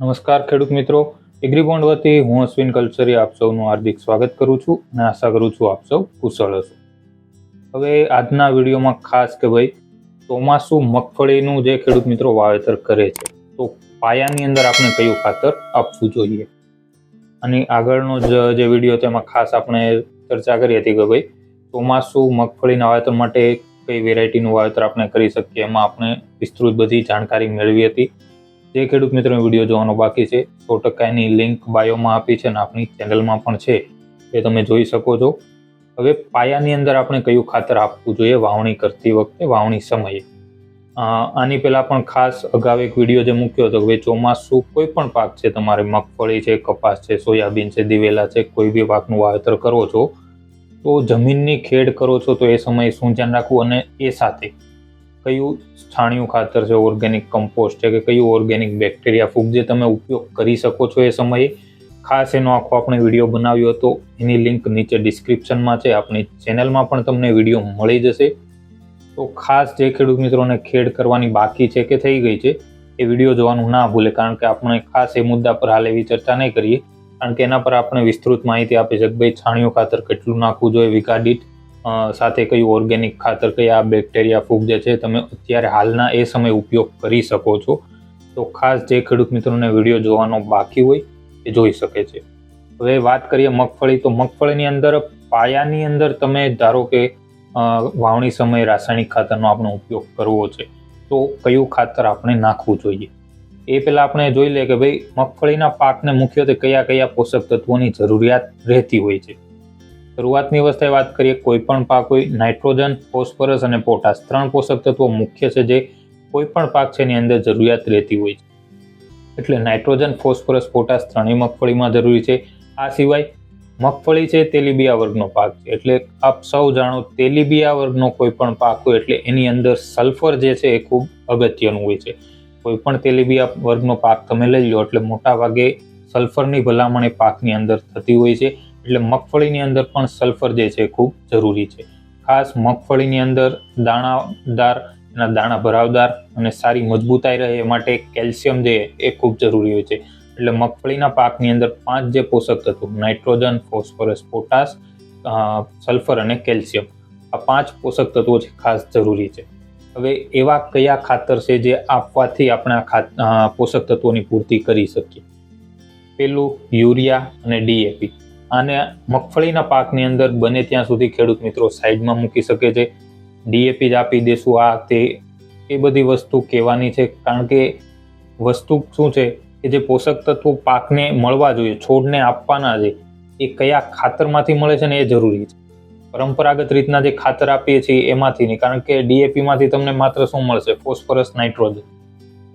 નમસ્કાર ખેડૂત મિત્રો. એગ્રીબોન્ડ વતી હું અશ્વિન કલ્ચરી આપ સૌનું હાર્દિક સ્વાગત કરું છું અને આશા કરું છું આપ સૌ કુશળ હશો. હવે આજના વિડીયોમાં ખાસ કે ભાઈ ચોમાસું મગફળીનું જે ખેડૂત મિત્રો વાવેતર કરે છે, તો પાયાની અંદર આપણે કયું ખાતર આપવું જોઈએ? અને આગળનો જ વીડિયો તેમાં ખાસ આપણે ચર્ચા કરી હતી કે ભાઈ ચોમાસું મગફળીના વાવેતર માટે કઈ વેરાયટીનું વાવેતર આપણે કરી શકીએ? એમાં આપણે વિસ્તૃત બધી જાણકારી મેળવી હતી. જે ખેડૂત મિત્રો વીડિયો જોવાનો બાકી છે, સો ટકા એની લિંક બાયોમાં આપી છે અને આપણી ચેનલમાં પણ છે, એ તમે જોઈ શકો છો. હવે પાયાની અંદર આપણે કયું ખાતર આપવું જોઈએ, વાવણી કરતી વખતે, વાવણી સમયે. આની પહેલાં પણ ખાસ અગાઉ એક વીડિયો જે મૂક્યો હતો કે ચોમાસું કોઈ પણ પાક છે, તમારે મગફળી છે, કપાસ છે, સોયાબીન છે, દિવેલા છે, કોઈ બી પાકનું વાવેતર કરો છો, તો જમીનની ખેડ કરો છો, તો એ સમયે શું ધ્યાન રાખવું અને એ સાથે કયું છાણિયું ખાતર છે ઓર્ગેનિક કમ્પોસ્ટ છે કે કયું ઓર્ગેનિક બેક્ટેરિયા ફૂગ જે તમે ઉપયોગ કરી શકો છો એ સમયે. ખાસ એનો આખો આપણે વીડિયો બનાવ્યો હતો, એની લિંક નીચે ડિસ્ક્રિપ્શનમાં છે, આપણી ચેનલમાં પણ તમને વીડિયો મળી જશે. તો ખાસ જે ખેડૂત મિત્રોને ખેડ કરવાની બાકી છે કે થઈ ગઈ છે, એ વીડિયો જોવાનું ના ભૂલે, કારણ કે આપણે ખાસ એ મુદ્દા પર હાલ એવી ચર્ચા નહીં કરીએ. કારણ કે એના પર આપણે વિસ્તૃત માહિતી આપી છે કે ભાઈ છાણિયું ખાતર કેટલું નાખવું જોઈએ વીઘા દીઠ સાથે કયું ઓર્ગેનિક ખાતર, કયા બેક્ટેરિયા, ફૂગ જે છે, તમે અત્યારે હાલના એ સમયે ઉપયોગ કરી શકો છો. તો ખાસ જે ખેડૂત મિત્રોને વીડિયો જોવાનો બાકી હોય, એ જોઈ શકે છે. હવે વાત કરીએ મગફળી, તો મગફળીની અંદર, પાયાની અંદર તમે ધારો કે વાવણી સમયે રાસાયણિક ખાતરનો આપણે ઉપયોગ કરવો છે, તો કયું ખાતર આપણે નાખવું જોઈએ? એ પહેલાં આપણે જોઈ લઈએ કે ભાઈ, મગફળીના પાકને મુખ્યત્વે કયા કયા પોષક તત્વોની જરૂરિયાત રહેતી હોય છે? શરૂઆતની અવસ્થાએ વાત કરીએ, કોઈ પણ પાક હોય, નાઇટ્રોજન, ફોસ્ફરસ અને પોટાશ ત્રણ પોષક તત્વો મુખ્ય છે જે કોઈ પણ પાક છે એની અંદર જરૂરિયાત રહેતી હોય છે. એટલે નાઇટ્રોજન, ફોસ્ફરસ, પોટાશ ત્રણેય મગફળીમાં જરૂરી છે. આ સિવાય મગફળી છે તેલીબિયા વર્ગનો પાક છે. એટલે આપ સૌ જાણો તેલીબિયા વર્ગનો કોઈ પણ પાક હોય એટલે એની અંદર સલ્ફર જે છે એ ખૂબ અગત્યનું હોય છે. કોઈ પણ તેલીબિયા વર્ગનો પાક તમે લઈ લો એટલે મોટા ભાગે સલ્ફરની ભલામણ એ પાકની અંદર થતી હોય છે. એટલે મગફળીની અંદર પણ સલ્ફર જે છે ખૂબ જરૂરી છે. ખાસ મગફળીની અંદર દાણાદાર એના દાણા ભરાવદાર અને સારી મજબૂતાઈ રહે એ માટે કેલ્શિયમ જે એ ખૂબ જરૂરી હોય છે. એટલે મગફળીના પાકની અંદર પાંચ જે પોષક તત્વો નાઇટ્રોજન, ફોસ્ફરસ, પોટાશ સલ્ફર અને કેલ્શિયમ આ પાંચ પોષક તત્વો છે ખાસ જરૂરી છે. હવે એવા કયા ખાતર છે જે આપવાથી આપણે આ પોષક તત્વોની પૂર્તિ કરી શકીએ? પેલું યુરિયા અને ડીએપી આને મગફળીના પાકની અંદર બને ત્યાં સુધી ખેડૂત મિત્રો સાઈડમાં મૂકી શકે છે. ડીએપી જ આપી દેશું આ તે, એ બધી વસ્તુ કહેવાની છે. કારણ કે વસ્તુ શું છે કે જે પોષક તત્વો પાકને મળવા જોઈએ, છોડને આપવાના છે, એ કયા ખાતરમાંથી મળે છે ને એ જરૂરી છે. પરંપરાગત રીતના જે ખાતર આપીએ છીએ એમાંથી નહીં, કારણ કે ડીએપીમાંથી તમને માત્ર શું મળશે? Phosphorus, nitrogen.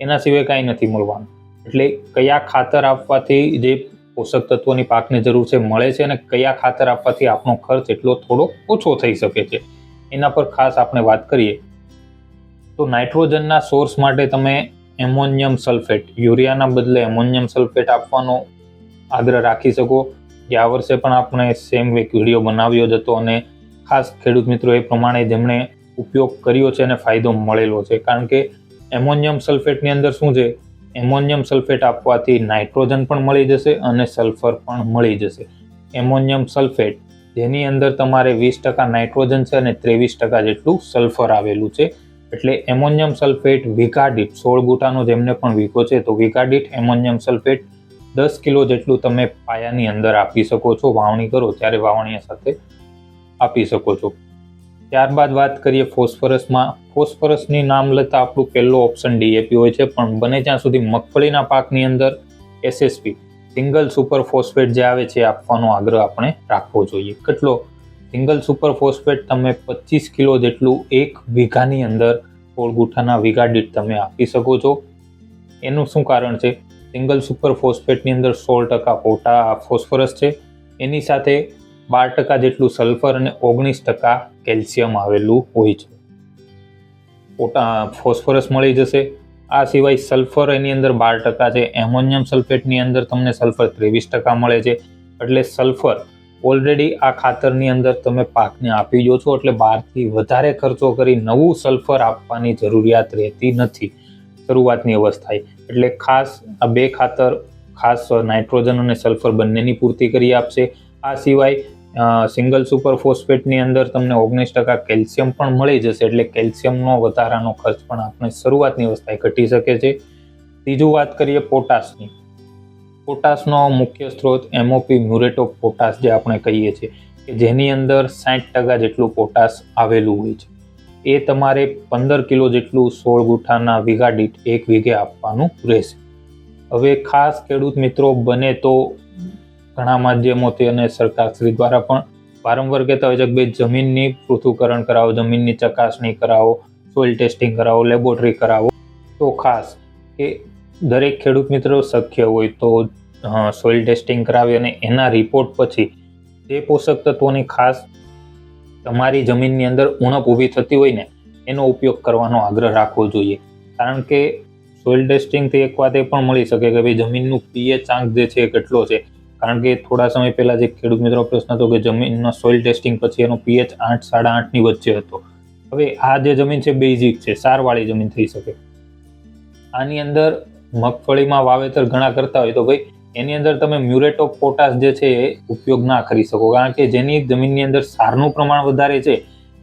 એના સિવાય કાંઈ નથી મળવાનું. એટલે કયા ખાતર આપવાથી જે પોષક તત્વોની પાકની જરૂર છે, મળે છે અને કયા ખાતર આપવાથી આપણો ખર્ચ એટલો થોડો ઓછો થઈ શકે છે. એના પર ખાસ આપણે વાત કરીએ તો નાઇટ્રોજનના સોર્સ માટે તમે એમોનિયમ સલ્ફેટ, યુરિયાના બદલે એમોનિયમ સલ્ફેટ આપવાનો આગ્રહ રાખી શકો. ગયા વર્ષે પણ આપણે સેમ એક વીડિયો બનાવ્યો જ હતો અને ખાસ ખેડૂત મિત્રો એ પ્રમાણે જેમણે ઉપયોગ કર્યો છે અને ફાયદો મળેલો છે. કારણ કે એમોનિયમ સલ્ફેટની અંદર શું છે એમોનિયમ સલ્ફેટ આપવાથી નાઇટ્રોજન પણ મળી જશે અને સલ્ફર પણ મળી જશે. એમોનિયમ સલ્ફેટ, જેની અંદર તમારે વીસ ટકા નાઇટ્રોજન છે અને ત્રેવીસ ટકા જેટલું સલ્ફર આવેલું છે. એટલે એમોનિયમ સલ્ફેટ વિકાડિટ સોળ ગુટાનો જેમને પણ વીકો છે, તો વિકાડિટ એમોનિયમ સલ્ફેટ દસ કિલો જેટલું તમે પાયાની અંદર આપી શકો છો, વાવણી કરો, ત્યારે વાવણી સાથે આપી શકો છો. ત્યારબાદ વાત કરીએ ફોસ્ફરસમાં. ફોસ્ફરસની નામ લેતા આપણું પહેલો ઓપ્શન ડીએપી હોય છે, પણ બને ત્યાં સુધી મગફળીના પાકની અંદર એસએસપી સિંગલ સુપર ફોસ્ફેટ જે આવે છે આપવાનો આગ્રહ આપણે રાખવો જોઈએ. કેટલો? સિંગલ સુપર ફોસ્ફેટ તમે પચીસ કિલો જેટલું એક વીઘાની અંદર ગુઠાના વીઘા દીઠ તમે આપી શકો છો. એનું શું કારણ છે? સિંગલ સુપર ફોસ્ફેટની અંદર સોળ ટકા પોટા ફોસ્ફરસ છે. એની સાથે બાર ટકા જેટલું સલ્ફર અને ઓગણીસ ટકા કેલ્શિયમ આવેલું હોય છે. પોટા ફોસ્ફરસ મળી જશે. આ સિવાય સલ્ફર એની અંદર બાર ટકા છે. એમોનિયમ સલ્ફેટની અંદર તમને સલ્ફર ત્રેવીસ ટકા મળે છે. એટલે સલ્ફર ઓલરેડી આ ખાતરની અંદર તમે પાકને આપી દો છો. એટલે બહારથી વધારે ખર્ચો કરી નવું સલ્ફર આપવાની જરૂરિયાત રહેતી નથી. શરૂઆતની અવસ્થાએ. એટલે ખાસ આ બે ખાતર, ખાસ નાઇટ્રોજન અને સલ્ફર બંનેની પૂર્તિ કરી આપશે. આ સિવાય સિંગલ સુપર ફોસ્ફેટની અંદર તમને ઓગણીસ ટકા કેલ્શિયમ પણ મળી જશે, એટલે કેલ્શિયમનો વધારાનો ખર્ચ પણ આપણે શરૂઆતની અવસ્થાએ ઘટી શકે છે. ત્રીજું વાત કરીએ પોટાશની. પોટાશનો મુખ્ય સ્ત્રોત એમઓપી મ્યુરેટ ઓફ પોટાશ જે આપણે કહીએ છીએ, કે જેની અંદર સાઠ ટકા જેટલું પોટાશ આવેલું હોય છે. એ તમારે પંદર કિલો જેટલું સોળ ગુઠાના વીઘા દીઠ એક વીઘે આપવાનું રહેશે. હવે ખાસ ખેડૂત મિત્રો બને તો ઘણા માધ્યમોથી અને સરકારશ્રી દ્વારા પણ વારંવાર કહેતા હોય છે કે ભાઈ જમીનની પૃથુકરણ કરાવો, જમીનની ચકાસણી કરાવો, સોઇલ ટેસ્ટિંગ કરાવો, લેબોરેટરી કરાવો. તો ખાસ કે દરેક ખેડૂત મિત્રો શક્ય હોય તો સોઇલ ટેસ્ટિંગ કરાવી અને એના રિપોર્ટ પછી જે પોષક તત્વોની ખાસ તમારી જમીનની અંદર ઉણપ ઊભી થતી હોય ને, એનો ઉપયોગ કરવાનો આગ્રહ રાખવો જોઈએ. કારણ કે સોઇલ ટેસ્ટિંગથી એક વાત એ પણ મળી શકે કે ભાઈ જમીનનું પીએચ આંક જે છે એ કેટલો છે? કારણ કે થોડા સમય પહેલા જે ખેડૂત મિત્રો પ્રશ્ન હતો કે જમીનનો સોઇલ ટેસ્ટિંગ પછી એનો પીએચ આઠ, સાડા આઠની વચ્ચે હતો. હવે આ જે જમીન છે બેઝિક છે, સારવાળી જમીન થઈ શકે. આની અંદર મગફળીમાં વાવેતર ઘણા કરતા હોય તો ભાઈ, એની અંદર તમે મ્યુરેટ ઓફ પોટાશ જે છે એ ઉપયોગ ના કરી શકો. કારણ કે જેની જમીનની અંદર સારનું પ્રમાણ વધારે છે,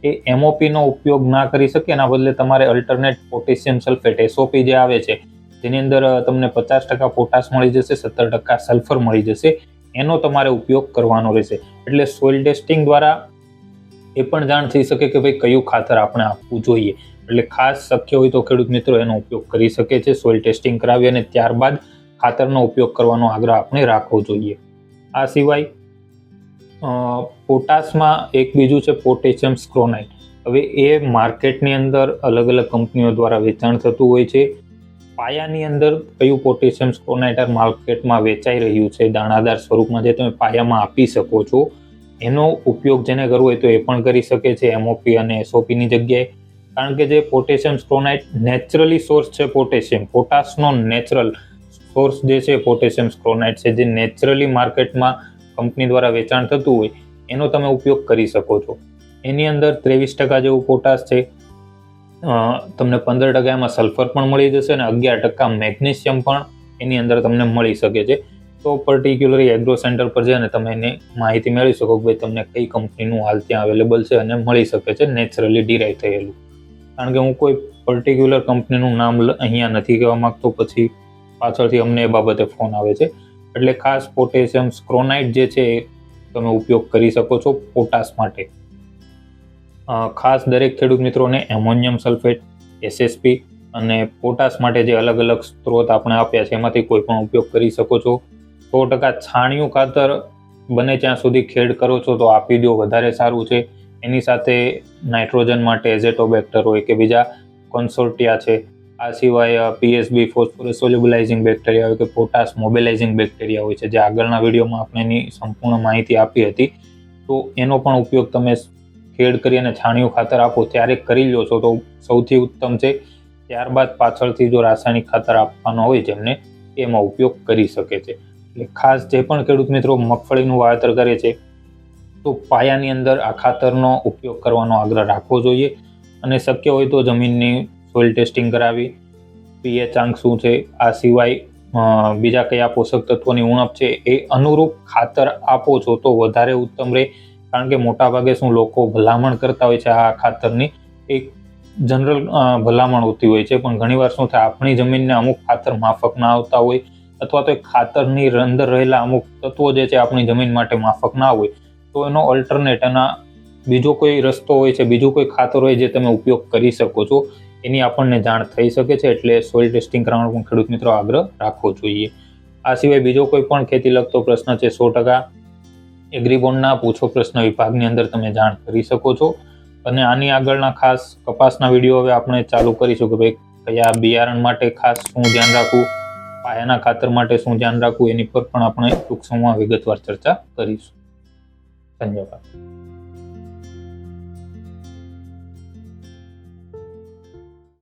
એ એમઓપીનો ઉપયોગ ના કરી શકે. એના બદલે તમારે અલ્ટરનેટ પોટેશિયમ સલ્ફેટ એસઓપી જે આવે છે, તેની અંદર તમને પચાસ ટકા પોટાશ મળી જશે, સત્તર ટકા સલ્ફર મળી જશે. એનો તમારે ઉપયોગ કરવાનો રહેશે. એટલે સોઇલ ટેસ્ટિંગ દ્વારા એ પણ જાણ થઈ શકે કે ભાઈ કયું ખાતર આપણે આપવું જોઈએ. એટલે ખાસ શક્ય હોય તો ખેડૂત મિત્રો એનો ઉપયોગ કરી શકે છે સોઇલ ટેસ્ટિંગ કરાવી અને ત્યારબાદ ખાતરનો ઉપયોગ કરવાનો આગ્રહ આપણે રાખવો જોઈએ. આ સિવાય પોટાશમાં એક બીજું છે પોટેશિયમ સ્ક્રોનાઇટ. હવે એ માર્કેટની અંદર અલગ અલગ કંપનીઓ દ્વારા વેચાણ થતું હોય છે. પાયાની અંદર કયું પોટેશિયમ સ્ક્રોનાઇટર માર્કેટમાં વેચાઈ રહ્યું છે? દાણાદાર સ્વરૂપમાં જે તમે પાયામાં આપી શકો છો, એનો ઉપયોગ જેને કરવો હોય તો એ પણ કરી શકે છે એમઓપી અને એસઓપીની જગ્યાએ. કારણ કે જે પોટેશિયમ સ્ક્રોનાઇટ નેચરલી સોર્સ છે પોટેશિયમ પોટાશનો નેચરલ સોર્સ જે છે પોટેશિયમ સ્ક્રોનાઇટ છે, જે નેચરલી માર્કેટમાં કંપની દ્વારા વેચાણ થતું હોય, એનો તમે ઉપયોગ કરી શકો છો. એની અંદર ત્રેવીસ ટકા જેવું પોટાશ છે તમને પંદર ટકા એમાં સલ્ફર પણ મળી જશે અને અગિયાર ટકા મેગ્નેશિયમ પણ એની અંદર તમને મળી શકે છે. તો પર્ટિક્યુલરલી એગ્રો સેન્ટર પર જઈને તમે એની માહિતી મેળવી શકો કે ભાઈ તમને કઈ કંપનીનું હાલ ત્યાં અવેલેબલ છે અને મળી શકે છે નેચરલી ડિરાઈવ થયેલું. કારણ કે હું કોઈ પર્ટિક્યુલર કંપનીનું નામ અહીંયા નથી કહેવા માંગતો, પછી પાછળથી અમને એ બાબતે ફોન આવે છે. એટલે ખાસ પોટેશિયમ સ્ક્રોનાઇટ જે છે એ તમે ઉપયોગ કરી શકો છો પોટાશ માટે. ખાસ દરેક ખેડૂત મિત્રોને એમોનિયમ સલ્ફેટ એસએસપી અને પોટાશ માટે જે અલગ અલગ સ્ત્રોત આપણે આપ્યા છે, એમાંથી કોઈ પણ ઉપયોગ કરી શકો છો. સો ટકા છાણિયું ખાતર બને ત્યાં સુધી ખેડ કરો છો તો આપી દો, વધારે સારું છે. એની સાથે નાઇટ્રોજન માટે એઝેટોબેક્ટર હોય કે બીજા કોન્સોર્ટિયા છે. આ સિવાય પીએસબી ફોસ્ફોરસ સોલ્યુબલાઇઝિંગ બેક્ટેરિયા હોય કે પોટાશ મોબિલાઇઝિંગ બેક્ટેરિયા હોય છે, જે આગળના વિડીયોમાં આપણે એની સંપૂર્ણ માહિતી આપી હતી. તો એનો પણ ઉપયોગ તમે ખેડ કરી અને છાણિયું ખાતર આપો, ત્યારે કરી લો છો તો સૌથી ઉત્તમ છે, ત્યારબાદ પાછળથી જો રાસાયણિક ખાતર આપવાનો હોય, જેમને એમાં ઉપયોગ કરી શકે છે. એટલે ખાસ જે પણ ખેડૂત મિત્રો મગફળીનું વાવેતર કરે છે, તો પાયાની અંદર આ ખાતરનો ઉપયોગ કરવાનો આગ્રહ રાખવો જોઈએ. અને શક્ય હોય તો જમીનની સોઇલ ટેસ્ટિંગ કરાવી, પીએચ આંક શું છે, આ સિવાય બીજા કયા પોષક તત્વોની ઉણપ છે, એ અનુરૂપ ખાતર આપો છો તો વધારે ઉત્તમ રહે. કારણ કે મોટાભાગે શું લોકો ભલામણ કરતા હોય છે આ ખાતરની, એક જનરલ ભલામણ હોતી હોય છે. પણ ઘણીવાર શું થાય, આપણી જમીનને અમુક ખાતર માફક ના આવતા હોય અથવા તો એ ખાતરની અંદર રહેલા અમુક તત્વો જે છે આપણી જમીન માટે માફક ના હોય, તો એનો અલ્ટરનેટ એના બીજો કોઈ રસ્તો હોય છે, બીજું કોઈ ખાતર હોય જે તમે ઉપયોગ કરી શકો છો, એની આપણને જાણ થઈ શકે છે. એટલે સોઇલ ટેસ્ટિંગ કરવાનો પણ ખેડૂત મિત્રો આગ્રહ રાખવો જોઈએ. આ સિવાય બીજો કોઈ પણ ખેતી લગતો પ્રશ્ન છે, સો ટકા એગ્રીબોન્ડના પૂછો પ્રશ્ન વિભાગની અંદર તમે જાણ કરી શકો છો. અને આની આગળના ખાસ કપાસના વીડિયો હવે આપણે ચાલુ કરીશું કે ભાઈ કયા બિયારણ માટે ખાસ શું ધ્યાન રાખવું, પાયાના ખાતર માટે શું ધ્યાન રાખવું, એની પર પણ આપણે ટૂંક સમયમાં વિગતવાર ચર્ચા કરીશું. ધન્યવાદ.